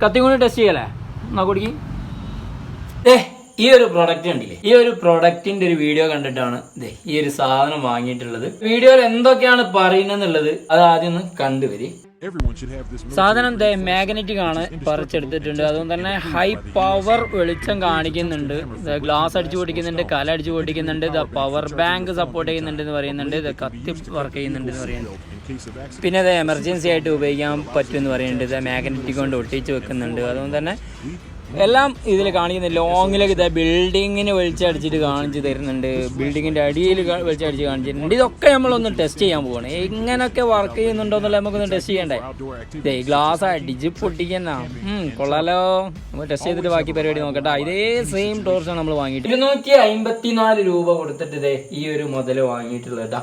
കത്തി കൊണ്ട് ടെസ്റ്റ് ചെയ്യലേ കുടിക്ക് ഏ ഈ ഒരു പ്രൊഡക്റ്റ് കണ്ടില്ലേ? ഈ ഒരു പ്രൊഡക്റ്റിന്റെ ഒരു വീഡിയോ കണ്ടിട്ടാണ് ഈ ഒരു സാധനം വാങ്ങിയിട്ടുള്ളത്. വീഡിയോയിൽ എന്തൊക്കെയാണ് പറയുന്നത് അത് ആദ്യം ഒന്ന് കണ്ടുവരി. സാധനം ദേ മാഗ്നറ്റിക് ആണ് പറിച്ചെടുത്തിട്ടുണ്ട്. അതുകൊണ്ട് തന്നെ ഹൈ പവർ വെളിച്ചം കാണിക്കുന്നുണ്ട്. ഗ്ലാസ് അടിച്ചു പൊടിക്കുന്നുണ്ട് കല അടിച്ചു പൊട്ടിക്കുന്നുണ്ട് പവർ ബാങ്ക് സപ്പോർട്ട് ചെയ്യുന്നുണ്ട് എന്ന് പറയുന്നുണ്ട് ഇത് കത്തി വർക്ക് ചെയ്യുന്നുണ്ട് എന്ന് പറയുന്നുണ്ട്. പിന്നെ അത് എമർജൻസി ആയിട്ട് ഉപയോഗിക്കാൻ പറ്റുമെന്ന് പറയുന്നുണ്ട്. ഇത് മാഗ്നറ്റിക് കൊണ്ട് ഒട്ടിച്ച് വെക്കുന്നുണ്ട്. അതുകൊണ്ട് തന്നെ എല്ലാം ഇതിൽ കാണിക്കുന്ന ലോങ്ങിലേക്ക് ഇതാ ബിൽഡിങ്ങിന് വെളിച്ചടിച്ചിട്ട് കാണിച്ചു തരുന്നുണ്ട്. ബിൽഡിങ്ങിന്റെ അടിയിൽ വെളിച്ചടിച്ച് കാണിച്ചിട്ടുണ്ട്. ഇതൊക്കെ നമ്മളൊന്ന് ടെസ്റ്റ് ചെയ്യാൻ പോവാണ്. എങ്ങനെയൊക്കെ വർക്ക് ചെയ്യുന്നുണ്ടോ എന്നുള്ളത് നമുക്കൊന്ന് ടെസ്റ്റ് ചെയ്യണ്ടേ? ഇതേ ഗ്ലാസ് അടിച്ച് പൊട്ടിക്കുന്ന. കൊള്ളാലോ. നമ്മൾ ടെസ്റ്റ് ചെയ്തിട്ട് ബാക്കി പരിപാടി നോക്കട്ടെ. ഇതേ സെയിം ടോർച്ചാണ് നമ്മൾ വാങ്ങിയിട്ട്. ഇരുന്നൂറ്റി അമ്പത്തിനാല് രൂപ കൊടുത്തിട്ട് ഇതേ ഈ ഒരു മുതൽ വാങ്ങിയിട്ടുള്ളത്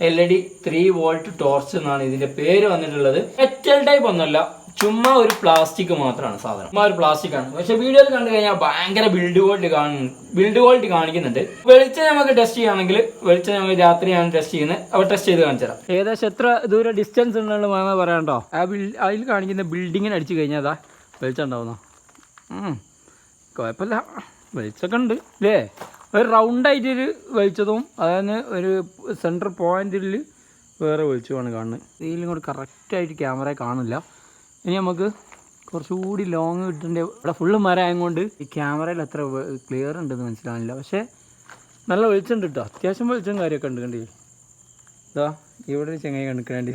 L E D three volt torch എന്നാണ് ഇതിന്റെ പേര് വന്നിട്ടുള്ളത്. മെറ്റൽ ടൈപ്പ് ഒന്നുമല്ല. ചുമ്മാ ഒരു പ്ലാസ്റ്റിക് മാത്രമാണ് സാധനം. ചുമ്മാ ഒരു പ്ലാസ്റ്റിക് ആണ്. പക്ഷെ വീഡിയോയിൽ കണ്ടു കഴിഞ്ഞാൽ ഭയങ്കര ബിൽഡ് ക്വാളിറ്റി കാണുന്നു ബിൽഡ് ക്വാളിറ്റി കാണിക്കുന്നുണ്ട്. വെളിച്ചം നമുക്ക് ടെസ്റ്റ് ചെയ്യുകയാണെങ്കിൽ വെളിച്ചം നമുക്ക് രാത്രിയാണ് ടെസ്റ്റ് ചെയ്യുന്നത്. അവ ടെസ്റ്റ് ചെയ്ത് കാണിച്ചു തരാം. ഏകദേശം എത്ര ദൂര ഡിസ്റ്റൻസ് ഉണ്ടെന്ന് മാമ പറയാണ്ടോ? ആ ബിൽ അതിൽ കാണിക്കുന്ന ബിൽഡിങ്ങിന് അടിച്ചു കഴിഞ്ഞാൽ അതാ വെളിച്ചം ഉണ്ടാവുന്നോ. കുഴപ്പമില്ല. വെളിച്ചമൊക്കെ ഉണ്ട് അല്ലേ ഒരു റൗണ്ടായിട്ടൊരു വെളിച്ചതും അതായത് ഒരു സെന്റർ പോയിന്റിൽ വേറെ വെളിച്ചമാണ് കാണുന്നത്. ഇതിലും കൂടെ കറക്റ്റായിട്ട് ക്യാമറ കാണില്ല ഇനി നമുക്ക് കുറച്ചുകൂടി ലോങ് കിട്ടേണ്ട ഇവിടെ ഫുള്ള് മരം ആയതുകൊണ്ട് ഈ ക്യാമറയിൽ അത്ര ക്ലിയർ ഉണ്ടെന്ന് മനസ്സിലാവില്ല പക്ഷേ നല്ല വെളിച്ചമുണ്ട് കേട്ടോ അത്യാവശ്യം വെളിച്ചം കാര്യമൊക്കെ ഉണ്ട് കണ്ടില്ലേ? ഇതാ ഇവിടെ ഒരു ചെങ്ങായി കണ്ടിക്കണ്ടി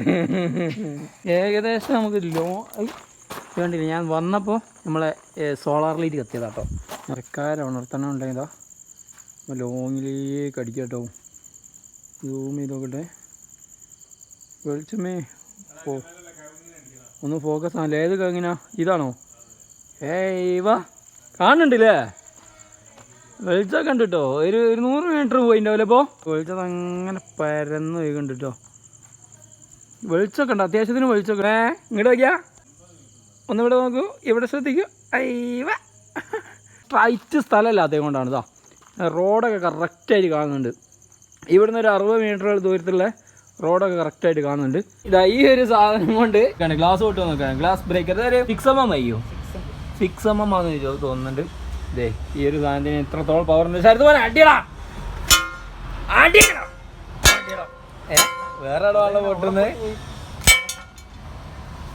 ഏകദേശം നമുക്ക് ലോ വേണ്ടി ഞാൻ വന്നപ്പോൾ നമ്മളെ സോളാർ ലൈറ്റ് കത്തിയതാ കേട്ടോ മരക്കാരം ഉണർത്തണം ഉണ്ടെങ്കിൽ ലോങ്ങിലേക്ക് കേട്ടോ സൂം ചെയ്ത് നോക്കട്ടെ. വെളിച്ചമേ ഓ ഒന്ന് ഫോക്കസ് ആണല്ലോ ഏത് എങ്ങനെയാ? ഇതാണോ? ഏയ് വാ. കാണുന്നുണ്ടല്ലേ? വെളിച്ചം ഉണ്ട് കേട്ടോ ഒരു ഒരു നൂറ് മീറ്റർ പോയിണ്ടാവില്ലേ ഇപ്പോൾ വെളിച്ചം അങ്ങനെ പരന്ന് പോയി കണ്ടു കേട്ടോ വെളിച്ചമൊക്കെ ഉണ്ട്? അത്യാവശ്യത്തിന് വെളിച്ചമൊക്കെ ഏ ഇങ്ങോട്ട് നോക്കിയാ. ഒന്ന് ഇവിടെ നോക്കൂ. ഇവിടെ ശ്രദ്ധിക്കൂ. അയ്യവ സ്ട്രൈറ്റ് സ്ഥലമല്ല അതേ കൊണ്ടാണ്. ഇതാ റോഡൊക്കെ കറക്റ്റായിട്ട് കാണുന്നുണ്ട്. ഇവിടുന്ന് ഒരു അറുപത് മീറ്റർ ദൂരത്തുള്ള റോഡൊക്കെ കറക്റ്റായിട്ട് കാണുന്നുണ്ട്. ഇതാ ഈ ഒരു സാധനം കൊണ്ട് ഗ്ലാസ് തൊട്ട് നോക്കാം glass breaker fix six M M അയ്യോ. സിക്സ് എം എം ആണെന്ന് തോന്നുന്നുണ്ട്. ഇതേ ഈ ഒരു സാധനത്തിന് എത്രത്തോളം പവർ ഉണ്ട്. ശരത് പോലെ അടിയടാ. വേറെ പൊട്ടുന്നത്?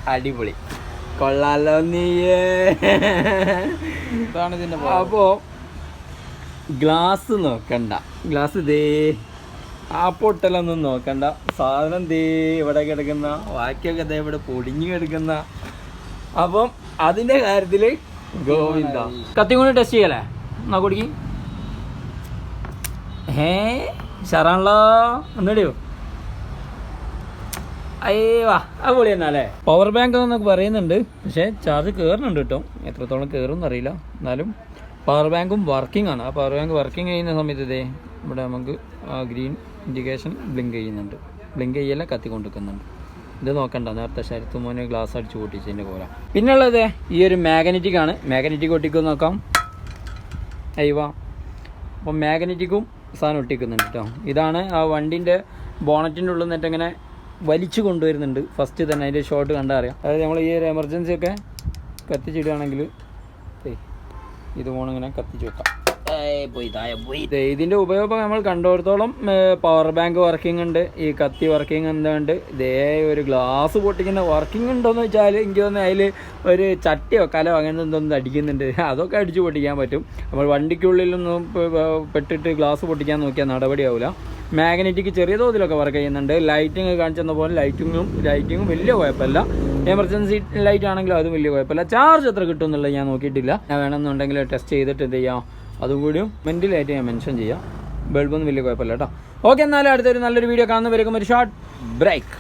അടിപൊളി. കൊള്ളാലോ നീയേ. അപ്പോ ഗ്ലാസ് നോക്കണ്ട. ഗ്ലാസ് ദേ ആ പൊട്ടലൊന്നും നോക്കണ്ട. സാധനം ദേ ഇവിടെ കിടക്കുന്ന ബാക്കിയൊക്കെ ദേ ഇവിടെ പൊടിഞ്ഞു കിടക്കുന്ന. അപ്പം അതിന്റെ കാര്യത്തിൽ ഗോവിന്ദ. കത്തി കൊണ്ട് ടെസ്റ്റ് ചെയ്യലേ എന്നാ കുടിക്കി. ഏ ഷറാണല്ലോ ഒന്നടിയോ. അയ്യവാ തന്നെ അല്ലേ? പവർ ബാങ്ക് എന്നൊക്കെ പറയുന്നുണ്ട്. പക്ഷേ ചാർജ് കയറുന്നുണ്ട് കേട്ടോ. എത്രത്തോളം കയറും എന്നറിയില്ല. എന്നാലും പവർ ബാങ്കും വർക്കിംഗ് ആണ്. ആ പവർ ബാങ്ക് വർക്കിംഗ് ചെയ്യുന്ന സമയത്ത് ഇതേ ഇവിടെ നമുക്ക് ആ ഗ്രീൻ ഇൻഡിക്കേഷൻ ബ്ലിങ്ക് ചെയ്യുന്നുണ്ട്. ബ്ലിങ്ക് ചെയ്യല കത്തിക്കൊണ്ടിരിക്കുന്നുണ്ട്. ഇത് നോക്കണ്ട നേരത്തെ ശരത്ത് മോനെ ഗ്ലാസ് അടിച്ച് പൊട്ടിച്ചതിന്റെ പോലെ പിന്നുള്ളത് ഈ ഒരു മാഗ്നറ്റിക് ആണ്. മാഗ്നറ്റിക് ഒട്ടിക്കും നോക്കാം. അയ്യവാ അപ്പം മാഗ്നറ്റിക്കും സാധനം ഒട്ടിക്കുന്നുണ്ട് കേട്ടോ ഇതാണ് ആ വണ്ടിന്റെ ബോണറ്റിന്റെ ഉള്ളിൽ നിന്നിട്ട് ഇങ്ങനെ വലിച്ചു കൊണ്ടുവരുന്നുണ്ട്. ഫസ്റ്റ് തന്നെ അതിന്റെ ഷോട്ട് കണ്ടാൽ അറിയാം. അതായത് നമ്മൾ ഈ ഒരു എമർജൻസി ഒക്കെ കത്തിച്ചിടുകയാണെങ്കിൽ ഇത് പോണിങ്ങനെ കത്തിച്ച് വെക്കാം. ഇതിന്റെ ഉപയോഗം നമ്മൾ കണ്ടോടത്തോളം പവർ ബാങ്ക് വർക്കിംഗ് ഉണ്ട്. ഈ കത്തി വർക്കിംഗ് എന്തുണ്ട് ഇതേ ഒരു ഗ്ലാസ് പൊട്ടിക്കുന്ന വർക്കിംഗ് ഉണ്ടോയെന്ന് വെച്ചാൽ എനിക്ക് തോന്നുന്നു അതിൽ ഒരു ചട്ടിയോ കലോ അങ്ങനെ എന്തൊന്നും അടിക്കുന്നുണ്ട്. അതൊക്കെ അടിച്ചു പൊട്ടിക്കാൻ പറ്റും. നമ്മൾ വണ്ടിക്കുള്ളിലൊന്നും പെട്ടിട്ട് ഗ്ലാസ് പൊട്ടിക്കാൻ നോക്കിയാൽ നടപടിയാവില്ല മാഗ്നറ്റിക് ചെറിയ തോതിലൊക്കെ വർക്ക് ചെയ്യുന്നുണ്ട്. ലൈറ്റിംഗ് കാണിച്ചെന്ന പോലെ ലൈറ്റിങ്ങും ലൈറ്റിങ്ങും വലിയ കുഴപ്പമില്ല. എമർജൻസി ലൈറ്റ് ആണെങ്കിലും അതും വലിയ കുഴപ്പമില്ല. ചാർജ് എത്ര കിട്ടും എന്നുള്ളത് ഞാൻ നോക്കിയിട്ടില്ല. ഞാൻ വേണമെന്നുണ്ടെങ്കിൽ ടെസ്റ്റ് ചെയ്തിട്ട് എന്ത് ചെയ്യാം? അതും കൂടിയും മെന്റലായിട്ട് ഞാൻ മെൻഷൻ ചെയ്യാം. ബൾബൊന്നും വലിയ കുഴപ്പമില്ല കേട്ടോ. ഓക്കെ എന്നാലും അടുത്തൊരു നല്ലൊരു വീഡിയോ കാണുന്നവരേക്കും ഒരു ഷോർട്ട് ബ്രേക്ക്